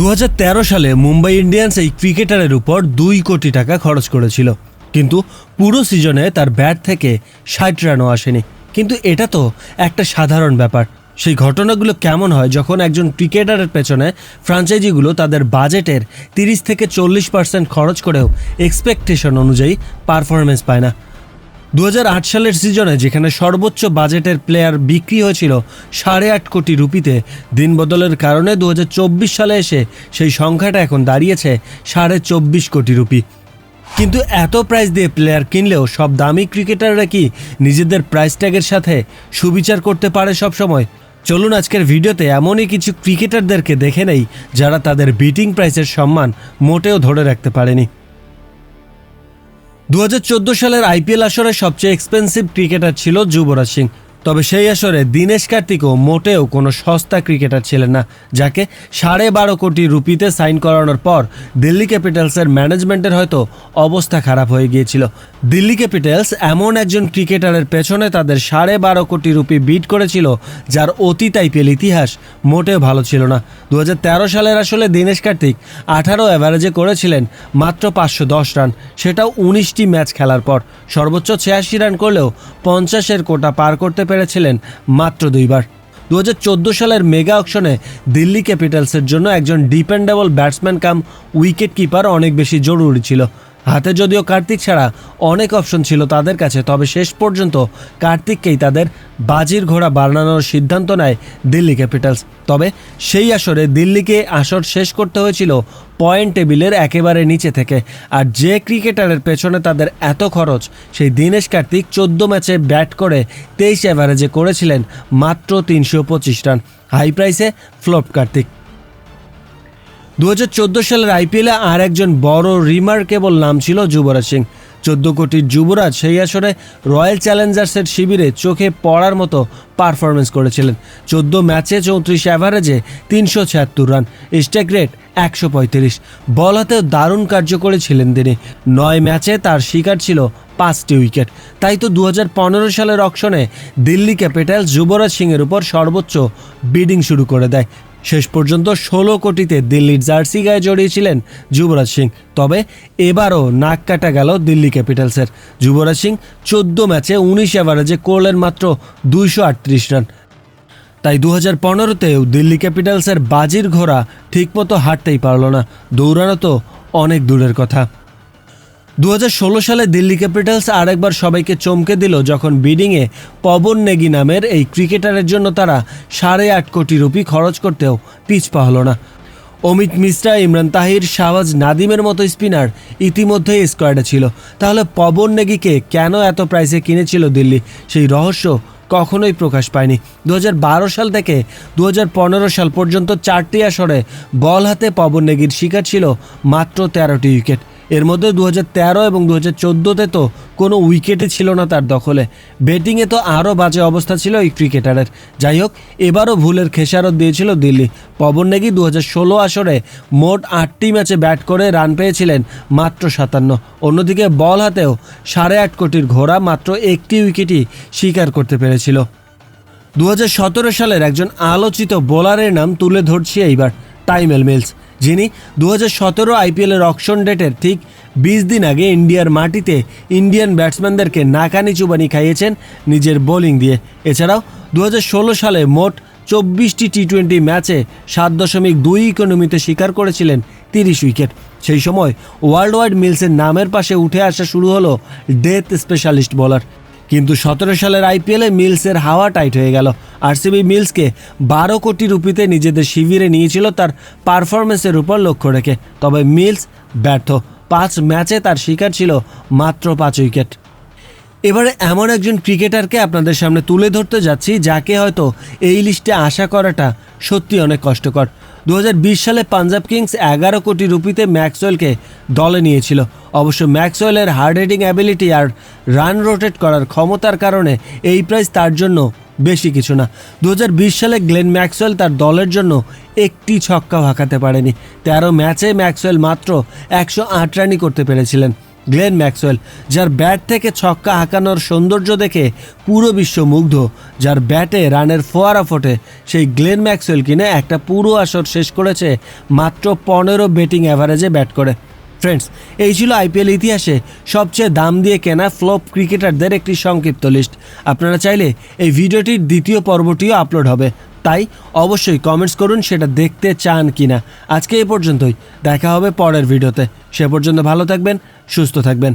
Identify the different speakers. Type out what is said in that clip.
Speaker 1: দু হাজার তেরো সালে মুম্বাই ইন্ডিয়ান্স এই ক্রিকেটারের উপর দুই কোটি টাকা খরচ করেছিল। কিন্তু পুরো সিজনে তার ব্যাট থেকে ষাট রানও আসেনি। কিন্তু এটা তো একটা সাধারণ ব্যাপার। সেই ঘটনাগুলো কেমন হয় যখন একজন ক্রিকেটারের পেছনে ফ্রাঞ্চাইজিগুলো তাদের বাজেটের তিরিশ থেকে চল্লিশ পার্সেন্ট খরচ করেও এক্সপেকটেশন অনুযায়ী পারফরমেন্স পায় না। দু হাজার আট সালের সিজনে যেখানে সর্বোচ্চ বাজেটের প্লেয়ার বিক্রি হয়েছিল সাড়ে আট কোটি রুপিতে, দিন বদলের কারণে দু হাজার চব্বিশ সালে এসে সেই সংখ্যাটা এখন দাঁড়িয়েছে সাড়ে চব্বিশ কোটি রুপি। কিন্তু এত প্রাইস দিয়ে প্লেয়ার কিনলেও সব দামি ক্রিকেটাররা কি নিজেদের প্রাইস ট্যাগের সাথে সুবিচার করতে পারে সব সময়? চলুন আজকের ভিডিওতে এমনই কিছু ক্রিকেটারদেরকে দেখে নেই যারা তাদের বিটিং প্রাইসের সম্মান মোটেও ধরে রাখতে পারেনি। দু হাজার চোদ্দ সালের আইপিএল আসরে সবচেয়ে এক্সপেন্সিভ ক্রিকেটার ছিল যুবরাজ সিং। তবে সেই আসরে দীনেশ কার্তিকও মোটেও কোনো সস্তা ক্রিকেটার ছিলেন না, যাকে সাড়ে বারো কোটি রুপিতে সাইন করানোর পর দিল্লি ক্যাপিটালসের ম্যানেজমেন্টের হয়তো অবস্থা খারাপ হয়ে গিয়েছিল। দিল্লি ক্যাপিটালস এমন একজন ক্রিকেটারের পেছনে তাদের সাড়ে বারো কোটি রুপি বিট করেছিল, যার অতীত আইপিএল ইতিহাস মোটেও ভালো ছিল না। দু হাজার তেরো সালের আসলে দীনেশ কার্তিক আঠারো অ্যাভারেজে করেছিলেন মাত্র পাঁচশো দশ রান, সেটাও উনিশটি ম্যাচ খেলার পর। সর্বোচ্চ ছিয়াশি রান করলেও পঞ্চাশের কোটা পার করতে পেরেছিলেন মাত্র দুইবার। দু হাজার চোদ্দ সালের মেগা অকশনে দিল্লি ক্যাপিটালসের জন্য একজন dependable batsman cum wicket keeper অনেক বেশি জরুরি ছিল। হাতে যদিও কার্তিক ছাড়া অনেক অপশন ছিল তাদের কাছে, তবে শেষ পর্যন্ত কার্তিককেই তাদের বাজির ঘোড়া বানানোর সিদ্ধান্ত নেয় দিল্লি ক্যাপিটালস। তবে সেই আসরে দিল্লিকে আসর শেষ করতে হয়েছিল পয়েন্ট টেবিলের একেবারে নিচে থেকে, আর যে ক্রিকেটারের পেছনে তাদের এত খরচ, সেই দীনেশ কার্তিক চোদ্দ ম্যাচে ব্যাট করে তেইশ অ্যাভারেজে করেছিলেন মাত্র তিনশো পঁচিশ রান। হাই প্রাইসে ফ্লপ কার্তিক। দু হাজার চোদ্দ সালের আইপিএলে আর একজন বড় রিমার্কেবল নাম ছিল যুবরাজ সিং। চোদ্দ কোটির যুবরাজ সেই আসরে রয়্যাল চ্যালেঞ্জার্সের শিবিরে চোখে পড়ার মতো পারফরমেন্স করেছিলেন। চোদ্দ ম্যাচে চৌত্রিশ অ্যাভারেজে তিনশো ছিয়াত্তর রান স্ট্যাক রেট একশো পঁয়ত্রিশ। বল হাতেও দারুণ কার্যকরী ছিলেন তিনি। নয় ম্যাচে তার শিকার ছিল পাঁচটি উইকেট। তাই তো দু হাজার পনেরো সালের অকশনে দিল্লি ক্যাপিটালস যুবরাজ সিংয়ের উপর সর্বোচ্চ বিডিং শুরু করে দেয়। শেষ পর্যন্ত ষোলো কোটিতে দিল্লির জার্সি গায়ে জড়িয়েছিলেন যুবরাজ সিং। তবে এবারও নাক কাটা গেল দিল্লি ক্যাপিটালসের। যুবরাজ সিং চোদ্দ ম্যাচে উনিশ অ্যাভারেজে করলেন মাত্র দুইশো আটত্রিশ রান। তাই দু হাজার পনেরোতেও দিল্লি ক্যাপিটালসের বাজির ঘোড়া ঠিকমতো হাঁটতেই পারল না। দৌড়ানো তো অনেক দূরের কথা। দু হাজার ষোলো সালে দিল্লি ক্যাপিটালস আরেকবার সবাইকে চমকে দিল যখন বিডিংয়ে পবন নেগি নামের এই ক্রিকেটারের জন্য তারা সাড়ে আট কোটি রুপি খরচ করতেও পিছপা হলো না। অমিত মিশ্রা, ইমরান তাহির, শাহবাজ নাদিমের মতো স্পিনার ইতিমধ্যেই স্কোয়াডে ছিল। তাহলে পবন নেগিকে কেন এত প্রাইসে কিনেছিল দিল্লি? সেই রহস্য কখনোই প্রকাশ পায়নি। দু হাজার বারো সাল থেকে দু হাজার পনেরো সাল পর্যন্ত চারটি আসরে বল হাতে পবন নেগির শিকার ছিল মাত্র তেরোটি উইকেট। এর মধ্যে দু এবং দু হাজার তো কোনো উইকেটই ছিল না তার দখলে। ব্যাটিংয়ে তো আরও বাজে অবস্থা ছিল এই ক্রিকেটারের। যাই হোক, এবারও ভুলের খেসারত দিয়েছিল দিল্লি। পবন নেগি দু হাজার ষোলো আসরে মোট আটটি ম্যাচে ব্যাট করে রান পেয়েছিলেন মাত্র সাতান্ন। অন্যদিকে বল হাতেও সাড়ে আট কোটির ঘোড়া মাত্র একটি উইকেটই স্বীকার করতে পেরেছিল। দু হাজার সতেরো সালের একজন আলোচিত বোলারের নাম তুলে ধরছি এইবার, টাইমেল মিলস। যিনি দু হাজার সতেরো আইপিএলের অকশন ডেটের ঠিক বিশ দিন আগে ইন্ডিয়ার মাটিতে ইন্ডিয়ান ব্যাটসম্যানদেরকে নাকানি চুবানি খাইয়েছেন নিজের বোলিং দিয়ে। এছাড়াও দু হাজার ষোলো সালে মোট চব্বিশটি টি টোয়েন্টি ম্যাচে সাত দশমিক দুই ইকোনমিতে শিকার করেছিলেন তিরিশ উইকেট। সেই সময় ওয়ার্ল্ড ওয়াইড মিলসের নামের পাশে উঠে আসা শুরু হলো ডেথ স্পেশালিস্ট বোলার। কিন্তু সতেরো সালের আইপিএলে মিলসের হাওয়া টাইট হয়ে গেল। আরসিবি মিলসকে বারো কোটি রুপিতে নিজেদের শিবিরে নিয়েছিল তার পারফরমেন্সের উপর লক্ষ্য রেখে। তবে মিলস ব্যর্থ। পাঁচ ম্যাচে তার শিকার ছিল মাত্র পাঁচ উইকেট। এবারে এমন একজন ক্রিকেটারকে আপনাদের সামনে তুলে ধরতে যাচ্ছি, যাকে হয়তো এই লিস্টে আশা করাটা সত্যি অনেক কষ্টকর। দু হাজার বিশ সালে পাঞ্জাব কিংস এগারো কোটি রুপিতে ম্যাক্সওয়েলকে দলে নিয়েছিল। অবশ্য ম্যাক্সওয়েলের হার্ড হিটিং অ্যাবিলিটি আর রান রোটেট করার ক্ষমতার কারণে এই প্রাইস তার জন্য বেশি কিছু না। দু হাজার বিশ সালে গ্লেন ম্যাক্সওয়েল তার দলের জন্য একটি ছক্কা হাঁকাতে পারেনি। তেরো ম্যাচে ম্যাক্সওয়েল মাত্র একশো আট রানই করতে পেরেছিলেন গ্লেন ম্যাক্সওয়েল, যার ব্যাট থেকে ছক্কা হাঁকানোর সৌন্দর্য দেখে পুরো বিশ্ব মুগ্ধ, যার ব্যাটে রানের ফোয়ারা ফোটে। সেই গ্লেন ম্যাক্সওয়েল কিনে একটা পুরো আসর শেষ করেছে মাত্র পনেরো ব্যাটিং অ্যাভারেজে ব্যাট করে। ফ্রেন্ডস এই ছিল আইপিএল ইতিহাসে সবচেয়ে দাম দিয়ে কেনা ফ্লপ ক্রিকেটারদের একটি সংক্ষিপ্ত লিস্ট আপনারা চাইলে এই ভিডিওটির দ্বিতীয় পর্বটিও আপলোড হবে। তাই অবশ্যই কমেন্টস করুন, সেটা দেখতে চান কি না আজকে এ পর্যন্তই। দেখা হবে পরের ভিডিওতে। সে পর্যন্ত ভালো থাকবেন, সুস্থ থাকবেন।